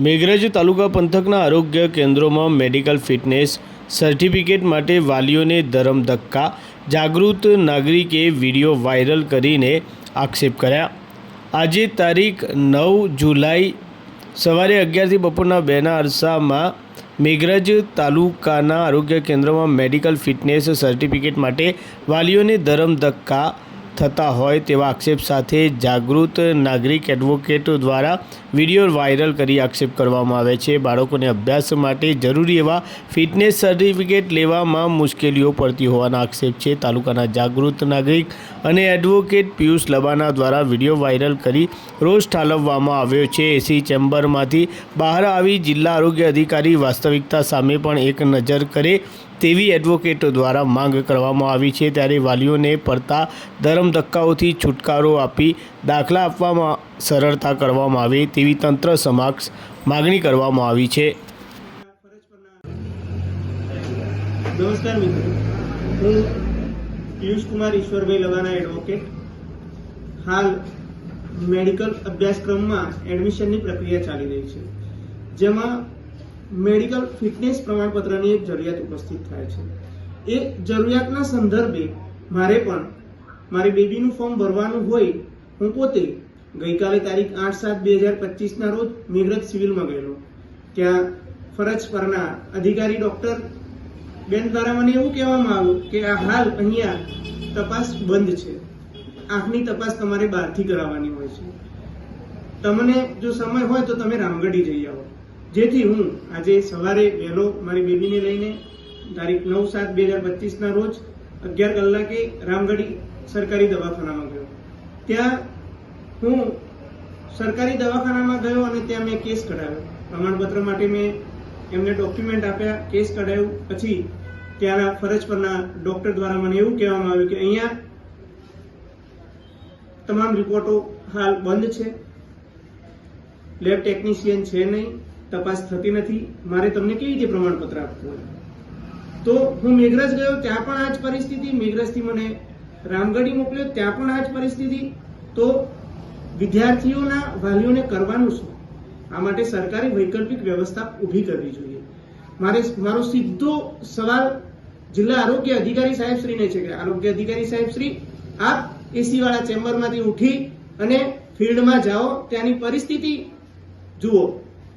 મેઘરજ તાલુકા પંથકના આરોગ્ય કેન્દ્રોમાં મેડિકલ ફિટનેસ સર્ટિફિકેટ માટે વાલીઓને ધરમ ધક્કા, જાગૃત નાગરિકે વીડિયો વાયરલ કરીને આક્ષેપ કર્યા. આજે તારીખ નવ જુલાઈ, સવારે અગિયારથી બપોરના બેના અરસામાં મેઘરજ તાલુકાના આરોગ્ય કેન્દ્રમાં મેડિકલ ફિટનેસ સર્ટિફિકેટ માટે વાલીઓને ધરમ ધક્કા થતા હોય તેવા આક્ષેપ સાથે જાગૃત નાગરિક એડવોકેટ દ્વારા વીડિયો વાયરલ કરી આક્ષેપ કરવામાં આવે છે. બાળકોને અભ્યાસ માટે જરૂરી એવા ફિટનેસ સર્ટિફિકેટ લેવામાં મુશ્કેલીઓ પડતી હોવાના આક્ષેપ છે. તાલુકાના જાગૃત નાગરિક અને એડવોકેટ પિયુષ લબાના દ્વારા વીડિયો વાયરલ કરી રોષ ઠાલવવામાં આવ્યો છે. એસી ચેમ્બરમાંથી બહાર આવી જિલ્લા આરોગ્ય અધિકારી વાસ્તવિકતા સામે પણ એક નજર કરે તેવી એડવોકેટો દ્વારા માંગ કરવામાં આવી છે. ત્યારે વાલીઓને પડતા ધરમ ધક્કાઓથી છુટકારો આપી દાખલા આપવામાં સરળતા કરવામાં આવે તેવી તંત્ર સમક્ષ માગણી કરવામાં આવી છે. નમસ્કાર મિત્રો. હું પિયુષ કુમાર ઈશ્વરભાઈ લવાના એડવોકેટ હાલ મેડિકલ અભ્યાસક્રમમાં એડમિશનની પ્રક્રિયા ચાલી રહી છે. જેમાં મેડિકલ ફિટનેસ પ્રમાણપત્રની એક જરૂરિયાત ઉપસ્થિત થાય છે. એ જરૂરિયાતના સંદર્ભે મારે પણ મારી બેબીનું ફોર્મ ભરવાનું હોય, હું પોતે ગઈકાલે તારીખ આઠ સાત બે હજાર પચીસના રોજ મેઘરજ સિવિલમાં ગયેલો. ત્યાં ફરજ પરના અધિકારી ડૉક્ટર બેન દ્વારા મને એવું કહેવામાં આવ્યું કે આ હાલ અહીંયા તપાસ બંધ છે. આંખની તપાસ તમારે બહારથી કરાવવાની હોય છે. તમને જો સમય હોય તો તમે રામગઢી જઈ આવો. જેથી હું આજે સવારે વહેલો મારી બેબીને લઈને તારીખ નવ સાત બે હજાર પચીસના રોજ અગિયાર કલાકે રામગઢી સરકારી દવાખાનામાં ગયો. ત્યાં હું સરકારી દવાખાનામાં ગયો અને ત્યાં મેં કેસ કઢાવ્યો. પ્રમાણપત્ર માટે મેં એમને ડોક્યુમેન્ટ આપ્યા, કેસ કઢાવ્યું. પછી ત્યાંના ફરજ પરના ડોક્ટર દ્વારા મને એવું કહેવામાં આવ્યું કે અહીંયા તમામ રિપોર્ટો હાલ બંધ છે. લેબ ટેકનિશિયન છે નહીં. તપાસ થતી નથી. મારે તમને કેવી રીતે પ્રમાણપત્ર આપવું તો હું મેઘરજ ગયો, ત્યાં પણ આ જ પરિસ્થિતિ. મેઘરજથી મને રામગઢી મોકલ્યો, ત્યાં પણ આ જ પરિસ્થિતિ. તો વિદ્યાર્થીઓના વાલીઓને કરવાનું શું? આ માટે સરકારે વૈકલ્પિક વ્યવસ્થા ઊભી કરવી જોઈએ. મારે મારો સીધો સવાલ જિલ્લા આરોગ્ય અધિકારી સાહેબ શ્રીને છે કે, આરોગ્ય અધિકારી સાહેબ શ્રી આપ એસીવાળા ચેમ્બરમાંથી ઉઠી અને ફિલ્ડમાં જાઓ. ત્યાંની પરિસ્થિતિ જુઓ.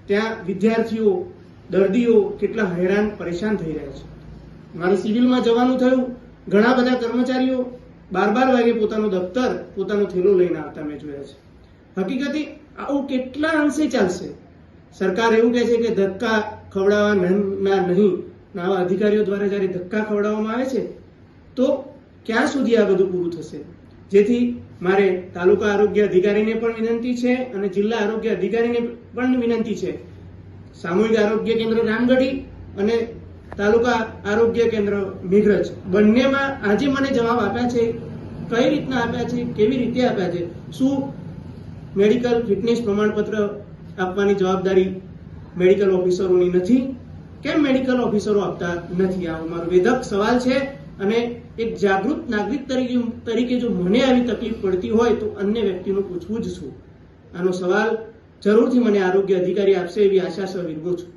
ત્યાં વિદ્યાર્થીઓ, દર્દીઓ કેટલા હેરાન, પરેશાન થઈ રહ્યા છે. મારે સિવિલમાં જવાનું થયું. ઘણા બધા કર્મચારીઓ બાર બાર વાગે પોતાનું દફતર, પોતાનો થેલો લઈને આવતા મેં જોયા છે. હકીકતે આવું કેટલા અંશે ચાલશે? સરકાર એવું કહે છે કે ધક્કા ખવડાવવાના નહીં. આવા અધિકારીઓ દ્વારા જ્યારે ધક્કા ખવડાવવામાં આવે છે, તો ક્યાં સુધી આ બધું પૂરું થશે? જેથી મારે તાલુકા આરોગ્ય અધિકારીને પણ વિનંતી છે અને જિલ્લા આરોગ્ય અધિકારીને પણ વિનંતી છે. સામૂહિક આરોગ્ય કેન્દ્ર રામગઢી અને તાલુકા આરોગ્ય કેન્દ્ર મેઘરજ. બંનેમાં આજે મને જવાબ આપ્યા છે, કઈ રીતના આપ્યા છે, કેવી રીતે આપ્યા છે, શું મેડિકલ ફિટનેસ પ્રમાણપત્ર આપવાની જવાબદારી મેડિકલ ઓફિસરોની નથી, કેમ મેડિકલ ઓફિસરો આપતા નથી? આ મારો વેધક સવાલ છે. અને એક જાગૃત નાગરિક તરીકે તરીકે જો મને આવી તકલીફ પડતી હોય તો અન્ય વ્યક્તિનું પૂછવું જ છું આનો સવાલ જરૂરથી મને આરોગ્ય અધિકારી આપશે એવી આશા સહ વિરમું છું.